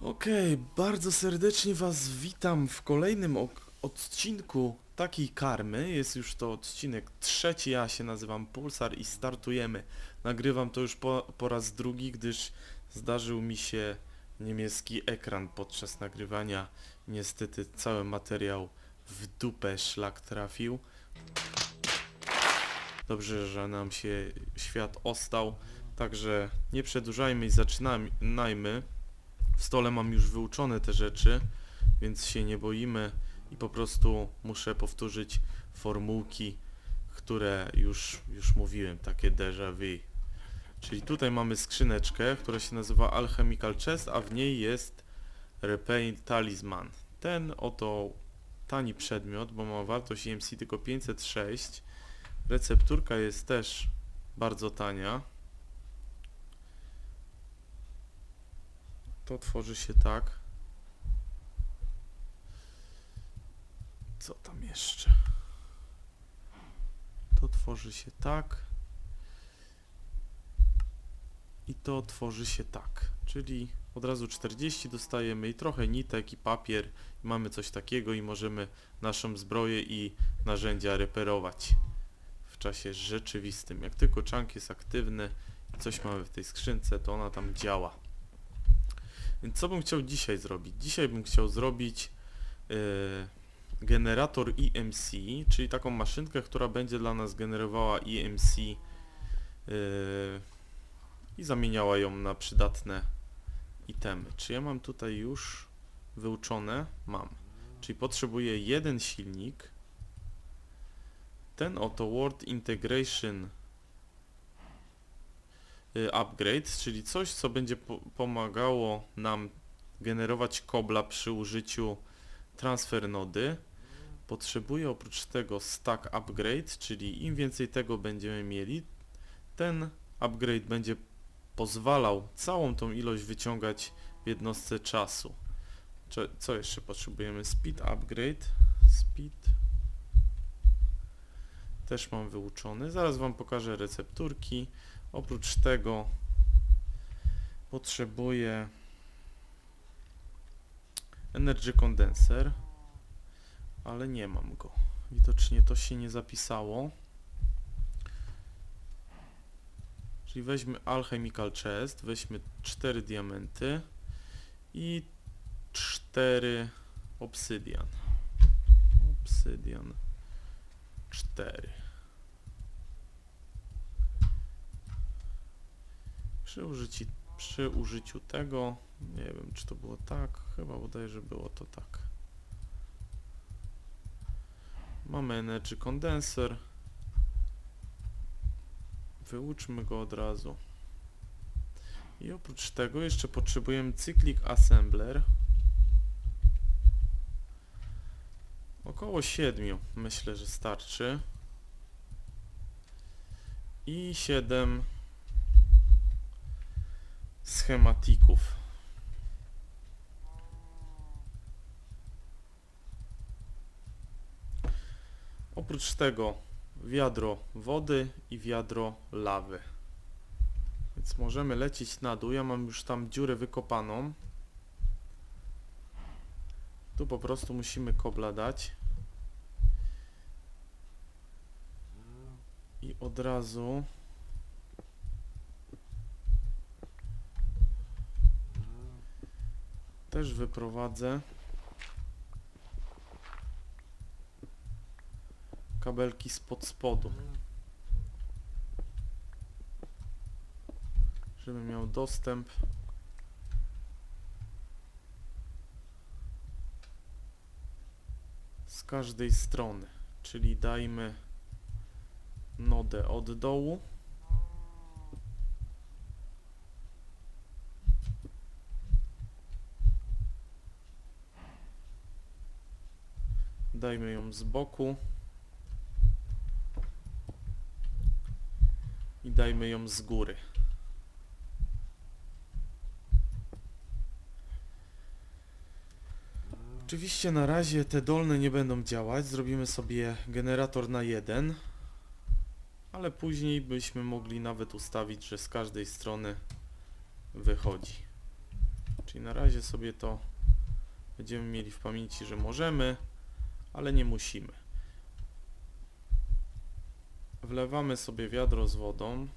Okej, bardzo serdecznie Was witam w kolejnym odcinku takiej karmy. Jest już to odcinek trzeci, ja się nazywam Pulsar i startujemy. Nagrywam to już po, po raz drugi, gdyż zdarzył mi się niemiecki ekran podczas nagrywania. Niestety cały materiał w dupę szlak trafił. Dobrze, że nam się świat ostał, także nie przedłużajmy i zaczynajmy. Stole mam już wyuczone te rzeczy, więc się nie boimy i po prostu muszę powtórzyć formułki, które już, już mówiłem, takie déjà vu. Czyli tutaj mamy skrzyneczkę, która się nazywa Alchemical Chest, a w niej jest Repaint Talisman. Ten oto tani przedmiot, bo ma wartość EMC tylko 506. Recepturka jest też bardzo tania. To tworzy się tak. Co tam jeszcze? To tworzy się tak. I to tworzy się tak. Czyli od razu 40 dostajemy i trochę nitek i papier. I mamy coś takiego i możemy naszą zbroję i narzędzia reperować w czasie rzeczywistym. Jak tylko chunk jest aktywny i coś mamy w tej skrzynce, to ona tam działa. Więc co bym chciał dzisiaj zrobić? Dzisiaj bym chciał zrobić e, generator EMC, czyli taką maszynkę, która będzie dla nas generowała EMC e, i zamieniała ją na przydatne itemy. Czy ja mam tutaj już wyuczone? Mam. Czyli potrzebuję jeden silnik. Ten oto Word Integration upgrade, czyli coś, co będzie po pomagało nam generować kobla przy użyciu transfer nody. Potrzebuję oprócz tego stack upgrade, czyli im więcej tego będziemy mieli, ten upgrade będzie pozwalał całą tą ilość wyciągać w jednostce czasu. Co jeszcze potrzebujemy? Speed upgrade. Speed. Też mam wyuczony. Zaraz Wam pokażę recepturki. Oprócz tego potrzebuję Energy Condenser, ale nie mam go. Widocznie to się nie zapisało. Czyli weźmy Alchemical Chest, weźmy 4 diamenty i 4 obsydian. Obsydian 4. Przy, użyci, przy użyciu tego, nie wiem czy to było tak, chyba udaje, że było to tak. Mamy Energy Condenser. Wyuczmy go od razu. I oprócz tego jeszcze potrzebujemy Cyclic Assembler. Około 7 myślę, że starczy. I 7 schematików. Oprócz tego wiadro wody i wiadro lawy. Więc możemy lecieć na dół. Ja mam już tam dziurę wykopaną. Tu po prostu musimy kobla dać. I od razu też wyprowadzę kabelki spod spodu. Żeby miał dostęp z każdej strony. Czyli dajmy nodę od dołu. Dajmy ją z boku. I dajmy ją z góry. Oczywiście na razie te dolne nie będą działać. Zrobimy sobie generator na jeden. Ale później byśmy mogli nawet ustawić, że z każdej strony wychodzi. Czyli na razie sobie to będziemy mieli w pamięci, że możemy, ale nie musimy. Wlewamy sobie wiadro z wodą.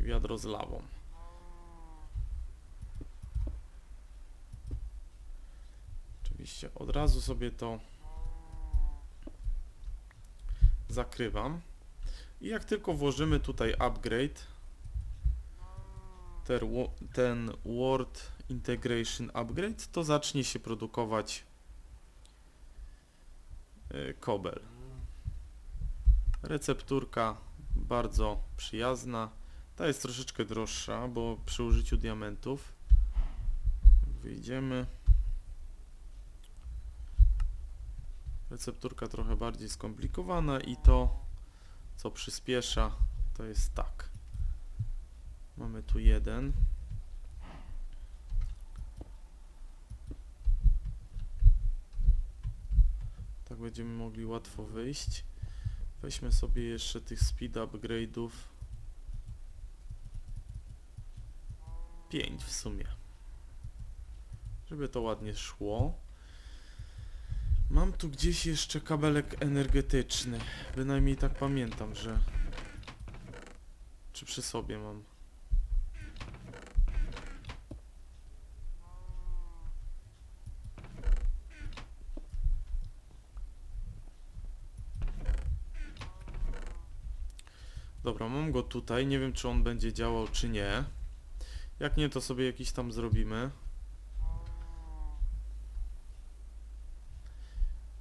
Wiadro z lawą. Oczywiście od razu sobie to zakrywam. I jak tylko włożymy tutaj upgrade, ten Word Integration Upgrade, to zacznie się produkować y, kobel. Recepturka bardzo przyjazna. Ta jest troszeczkę droższa, bo przy użyciu diamentów wyjdziemy. Recepturka trochę bardziej skomplikowana i to, co przyspiesza, to jest tak. Mamy tu jeden. Tak będziemy mogli łatwo wyjść. Weźmy sobie jeszcze tych speed upgrade'ów. 5 w sumie. Żeby to ładnie szło. Mam tu gdzieś jeszcze kabelek energetyczny. Bynajmniej tak pamiętam, że... Czy przy sobie mam? Dobra, mam go tutaj. Nie wiem, czy on będzie działał, czy nie. Jak nie, to sobie jakiś tam zrobimy.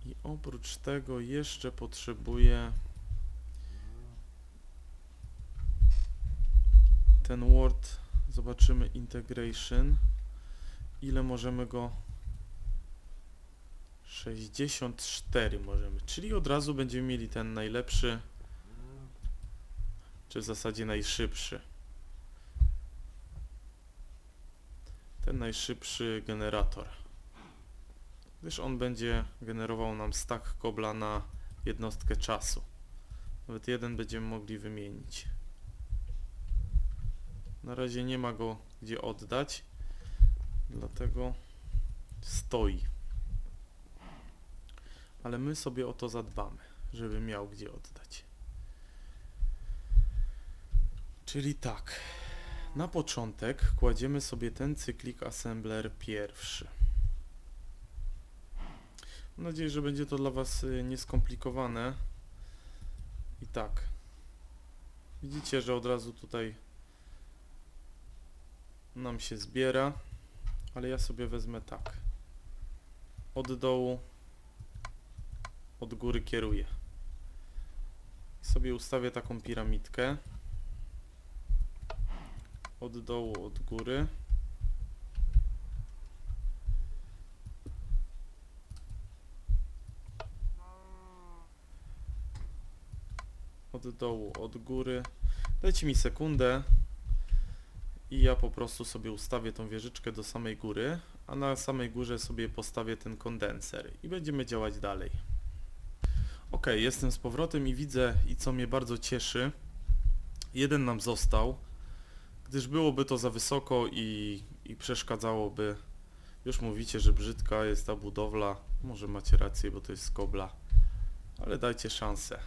I oprócz tego jeszcze potrzebuję ten Word. Zobaczymy integration. Ile możemy go 64 możemy, czyli od razu będziemy mieli ten najlepszy czy w zasadzie najszybszy. Ten najszybszy generator. Gdyż on będzie generował nam stack kobla na jednostkę czasu. Nawet jeden będziemy mogli wymienić. Na razie nie ma go gdzie oddać, dlatego stoi. Ale my sobie o to zadbamy, żeby miał gdzie oddać. Czyli tak, na początek kładziemy sobie ten cyklik assembler pierwszy. Mam nadzieję, że będzie to dla Was y, nieskomplikowane. I tak, widzicie, że od razu tutaj nam się zbiera, ale ja sobie wezmę tak. Od dołu, od góry kieruję. I sobie ustawię taką piramidkę od dołu, od góry. Od dołu, od góry. Dajcie mi sekundę i ja po prostu sobie ustawię tą wieżyczkę do samej góry, a na samej górze sobie postawię ten kondenser i będziemy działać dalej. Ok, jestem z powrotem i widzę i co mnie bardzo cieszy, jeden nam został gdyż byłoby to za wysoko i, i przeszkadzałoby. Już mówicie, że brzydka jest ta budowla. Może macie rację, bo to jest z kobla. Ale dajcie szansę.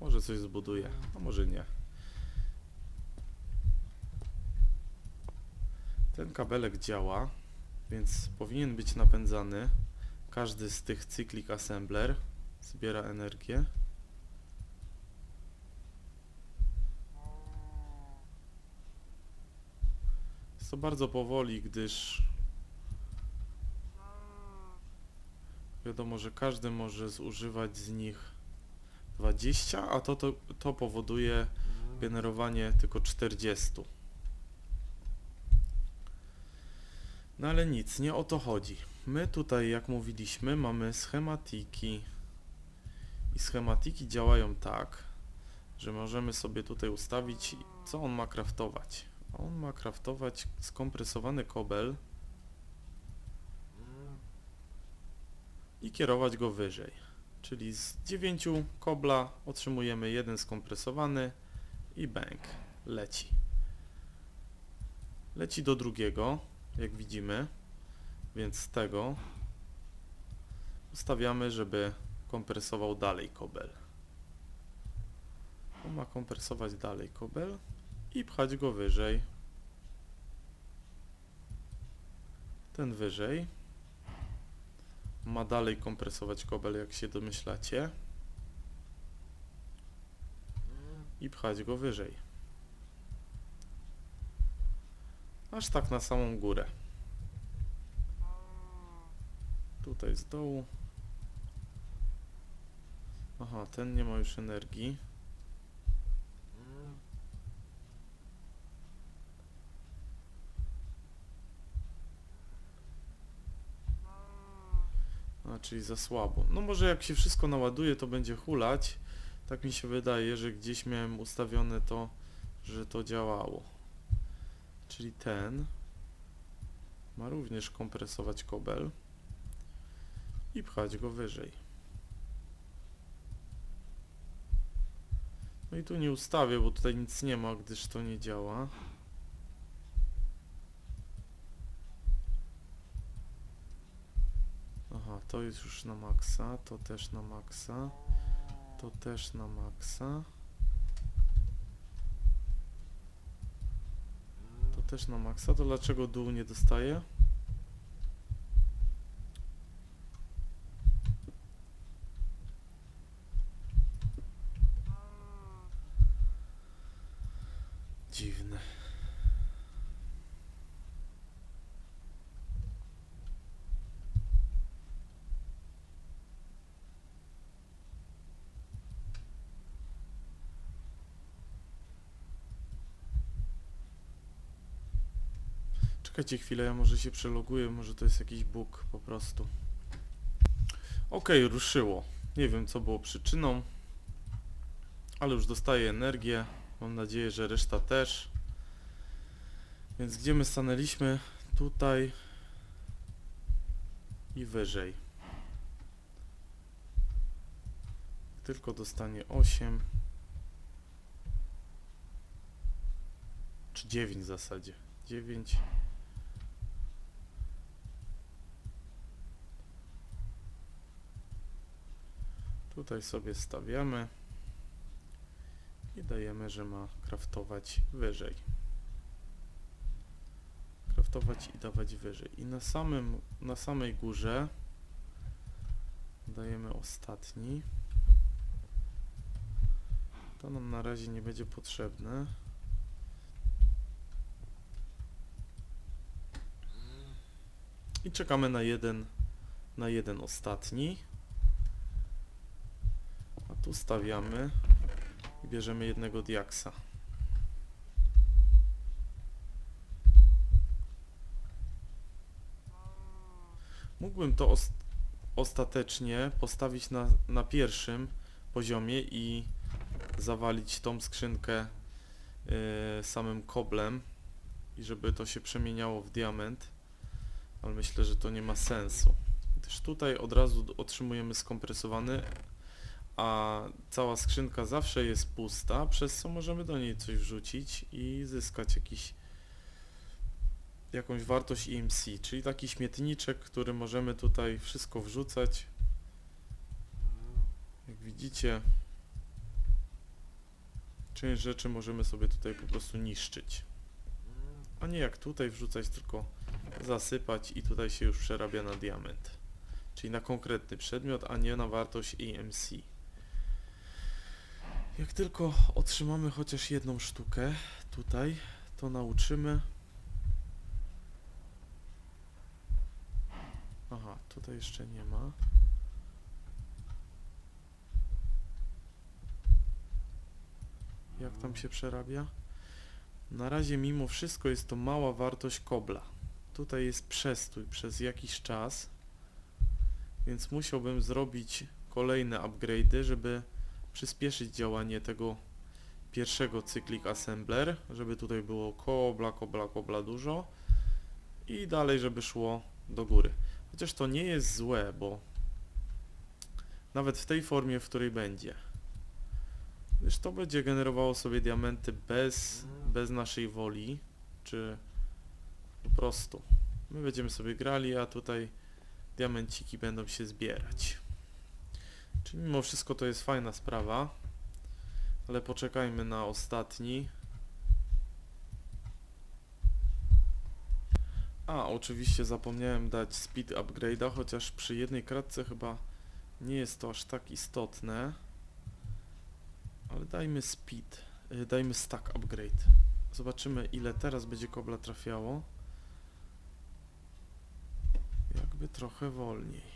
Może coś zbuduje, a może nie. Ten kabelek działa, więc powinien być napędzany. Każdy z tych cyklik assembler zbiera energię. To bardzo powoli, gdyż wiadomo, że każdy może zużywać z nich 20, a to, to, to powoduje generowanie tylko 40. No ale nic, nie o to chodzi. My tutaj, jak mówiliśmy, mamy schematiki. I schematiki działają tak, że możemy sobie tutaj ustawić, co on ma kraftować. On ma kraftować skompresowany kobel i kierować go wyżej. Czyli z 9 kobla otrzymujemy jeden skompresowany i bęk. Leci. Leci do drugiego, jak widzimy. Więc z tego ustawiamy, żeby kompresował dalej kobel. On ma kompresować dalej kobel i pchać go wyżej. Ten wyżej ma dalej kompresować kobel, jak się domyślacie. I pchać go wyżej. Aż tak na samą górę. Tutaj z dołu. Aha, ten nie ma już energii. A, czyli za słabo. No może jak się wszystko naładuje, to będzie hulać. Tak mi się wydaje, że gdzieś miałem ustawione to, że to działało. Czyli ten ma również kompresować kobel i pchać go wyżej. No i tu nie ustawię, bo tutaj nic nie ma, gdyż to nie działa. Aha, to jest już na maksa, to też na maksa, to też na maksa. To też na maksa, to dlaczego dół nie dostaje? Dziwne. Czekajcie chwilę, ja może się przeloguję, może to jest jakiś bóg po prostu. Okej, ruszyło. Nie wiem co było przyczyną, ale już dostaję energię. Mam nadzieję, że reszta też. Więc gdzie my stanęliśmy? Tutaj i wyżej. Tylko dostanie 8 czy 9 w zasadzie. 9 Tutaj sobie stawiamy i dajemy, że ma kraftować wyżej. Kraftować i dawać wyżej. I na samym, na samej górze dajemy ostatni. To nam na razie nie będzie potrzebne. I czekamy na jeden, na jeden ostatni. Tu stawiamy i bierzemy jednego diaksa. Mógłbym to os ostatecznie postawić na, na pierwszym poziomie i zawalić tą skrzynkę yy, samym koblem i żeby to się przemieniało w diament, ale myślę, że to nie ma sensu. Gdyż tutaj od razu otrzymujemy skompresowany a cała skrzynka zawsze jest pusta, przez co możemy do niej coś wrzucić i zyskać jakiś jakąś wartość EMC, czyli taki śmietniczek, który możemy tutaj wszystko wrzucać. Jak widzicie, część rzeczy możemy sobie tutaj po prostu niszczyć. A nie jak tutaj wrzucać, tylko zasypać i tutaj się już przerabia na diament. Czyli na konkretny przedmiot, a nie na wartość EMC. Jak tylko otrzymamy chociaż jedną sztukę tutaj, to nauczymy. Aha, tutaj jeszcze nie ma. Jak tam się przerabia? Na razie mimo wszystko jest to mała wartość kobla. Tutaj jest przestój przez jakiś czas, więc musiałbym zrobić kolejne upgrade'y, żeby przyspieszyć działanie tego pierwszego cyklik assembler, żeby tutaj było kobla, kobla, kobla dużo i dalej, żeby szło do góry. Chociaż to nie jest złe, bo Nawet w tej formie, w której będzie. Gdyż to będzie generowało sobie diamenty bez, bez naszej woli, czy po prostu. My będziemy sobie grali, a tutaj diamenciki będą się zbierać. Czyli mimo wszystko to jest fajna sprawa, ale poczekajmy na ostatni. A, oczywiście zapomniałem dać speed upgrade'a, chociaż przy jednej kratce chyba nie jest to aż tak istotne. Ale dajmy speed, y, dajmy stack upgrade. Zobaczymy ile teraz będzie kobla trafiało. Jakby trochę wolniej.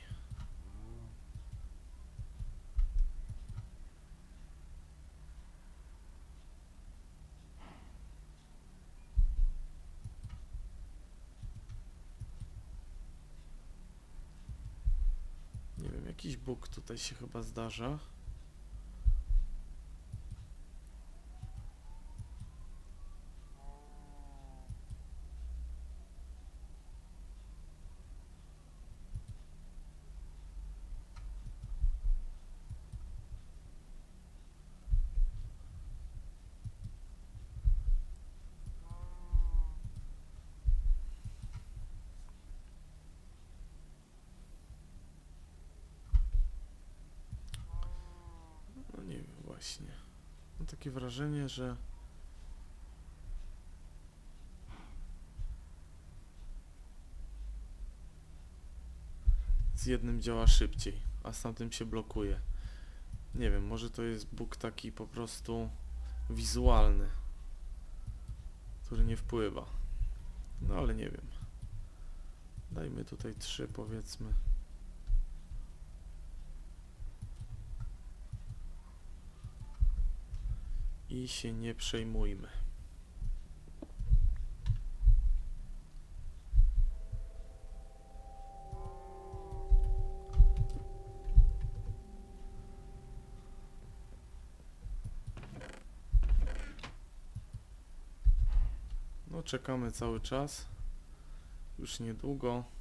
Nie wiem, jakiś bóg tutaj się chyba zdarza. No nie wiem właśnie. Mam takie wrażenie, że z jednym działa szybciej, a z tamtym się blokuje. Nie wiem, może to jest bóg taki po prostu wizualny, który nie wpływa. No ale nie wiem. Dajmy tutaj trzy powiedzmy. I się nie przejmujmy. No czekamy cały czas. Już niedługo.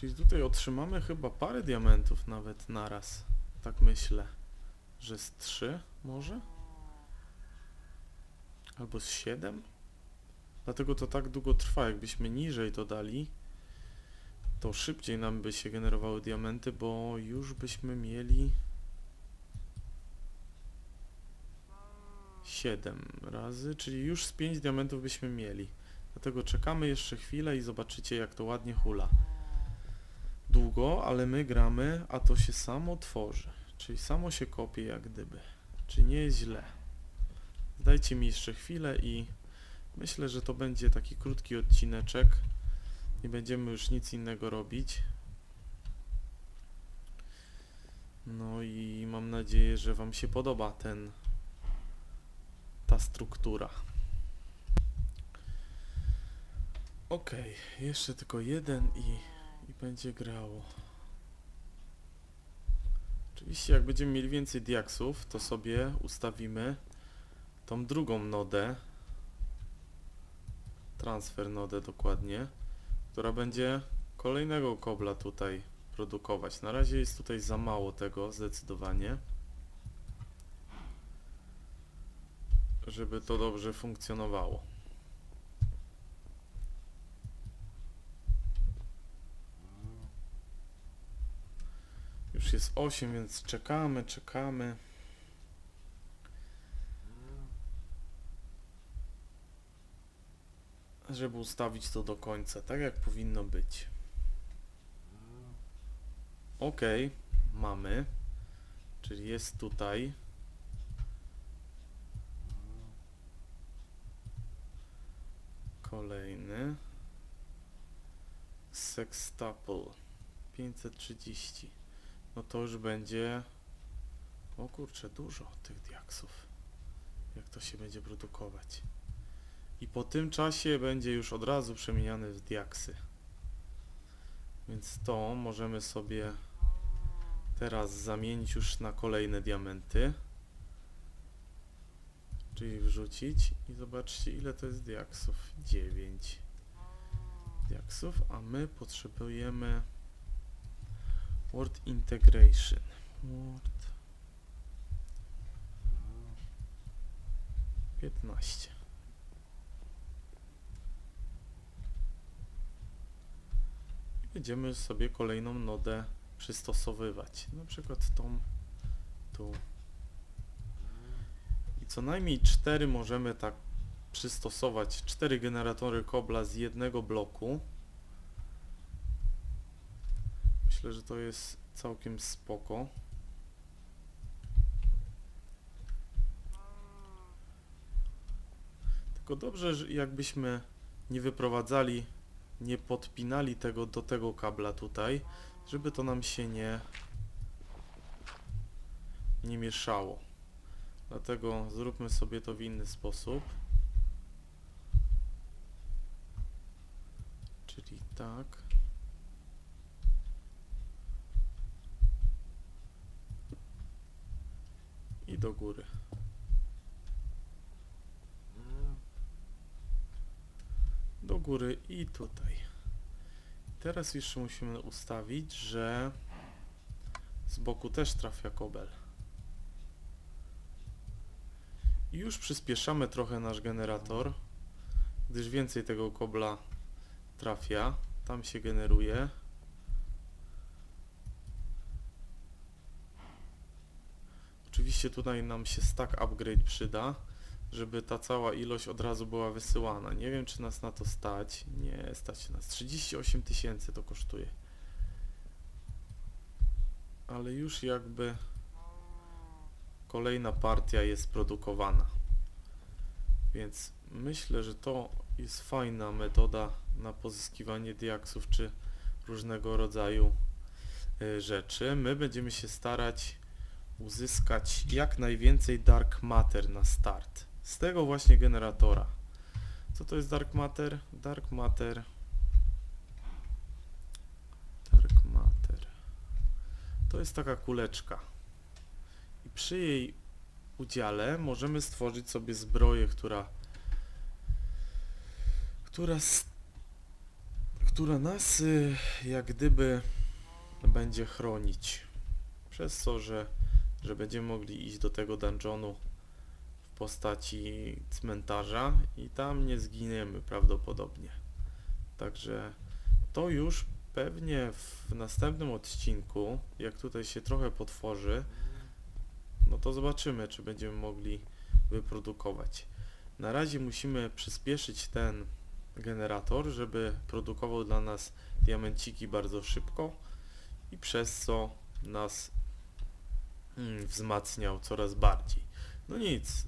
Czyli tutaj otrzymamy chyba parę diamentów nawet naraz. Tak myślę. Że z 3 może? Albo z 7? Dlatego to tak długo trwa. Jakbyśmy niżej to dali, to szybciej nam by się generowały diamenty, bo już byśmy mieli 7 razy, czyli już z 5 diamentów byśmy mieli. Dlatego czekamy jeszcze chwilę i zobaczycie jak to ładnie hula długo, ale my gramy, a to się samo tworzy. Czyli samo się kopie jak gdyby. Czyli nie jest źle. Dajcie mi jeszcze chwilę i myślę, że to będzie taki krótki odcineczek. Nie będziemy już nic innego robić. No i mam nadzieję, że Wam się podoba ten ta struktura. Okej, jeszcze tylko jeden i będzie grało. Oczywiście jak będziemy mieli więcej diaksów, to sobie ustawimy tą drugą nodę, transfer nodę dokładnie, która będzie kolejnego kobla tutaj produkować. Na razie jest tutaj za mało tego, zdecydowanie. Żeby to dobrze funkcjonowało. Już jest 8, więc czekamy, czekamy. Żeby ustawić to do końca, tak jak powinno być. Ok, mamy. Czyli jest tutaj. Kolejny. Sextuple 530 no to już będzie o kurczę dużo tych diaksów. Jak to się będzie produkować. I po tym czasie będzie już od razu przemieniany w diaksy. Więc to możemy sobie teraz zamienić już na kolejne diamenty. Czyli wrzucić i zobaczcie ile to jest diaksów. 9 diaksów, a my potrzebujemy Word Integration. Word 15. I będziemy sobie kolejną nodę przystosowywać. Na przykład tą tu. I co najmniej cztery możemy tak przystosować. Cztery generatory kobla z jednego bloku. Myślę, że to jest całkiem spoko. Tylko dobrze, jakbyśmy nie wyprowadzali, nie podpinali tego do tego kabla tutaj, żeby to nam się nie nie mieszało. Dlatego zróbmy sobie to w inny sposób. Czyli tak. I do góry. Do góry i tutaj. Teraz jeszcze musimy ustawić, że z boku też trafia kobel. I już przyspieszamy trochę nasz generator, gdyż więcej tego kobla trafia. Tam się generuje. Oczywiście tutaj nam się stack upgrade przyda, żeby ta cała ilość od razu była wysyłana. Nie wiem, czy nas na to stać. Nie, stać nas. 38 tysięcy to kosztuje. Ale już jakby kolejna partia jest produkowana. Więc myślę, że to jest fajna metoda na pozyskiwanie diaksów czy różnego rodzaju y, rzeczy. My będziemy się starać uzyskać jak najwięcej dark matter na start. Z tego właśnie generatora. Co to jest dark matter? Dark matter. Dark matter. To jest taka kuleczka. I przy jej udziale możemy stworzyć sobie zbroję, która która która nas y, jak gdyby będzie chronić. Przez to, że, że będziemy mogli iść do tego dungeonu w postaci cmentarza i tam nie zginiemy prawdopodobnie. Także to już pewnie w następnym odcinku, jak tutaj się trochę potworzy, no to zobaczymy, czy będziemy mogli wyprodukować. Na razie musimy przyspieszyć ten generator, żeby produkował dla nas diamenciki bardzo szybko i przez co nas wzmacniał coraz bardziej. No nic,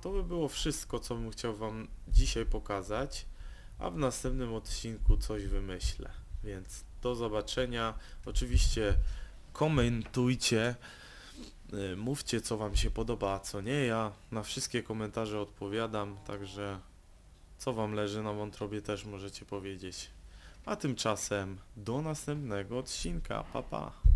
to by było wszystko, co bym chciał Wam dzisiaj pokazać, a w następnym odcinku coś wymyślę. Więc do zobaczenia. Oczywiście komentujcie, y, mówcie co Wam się podoba, a co nie. Ja na wszystkie komentarze odpowiadam, także co Wam leży na wątrobie też możecie powiedzieć. A tymczasem do następnego odcinka. Pa pa!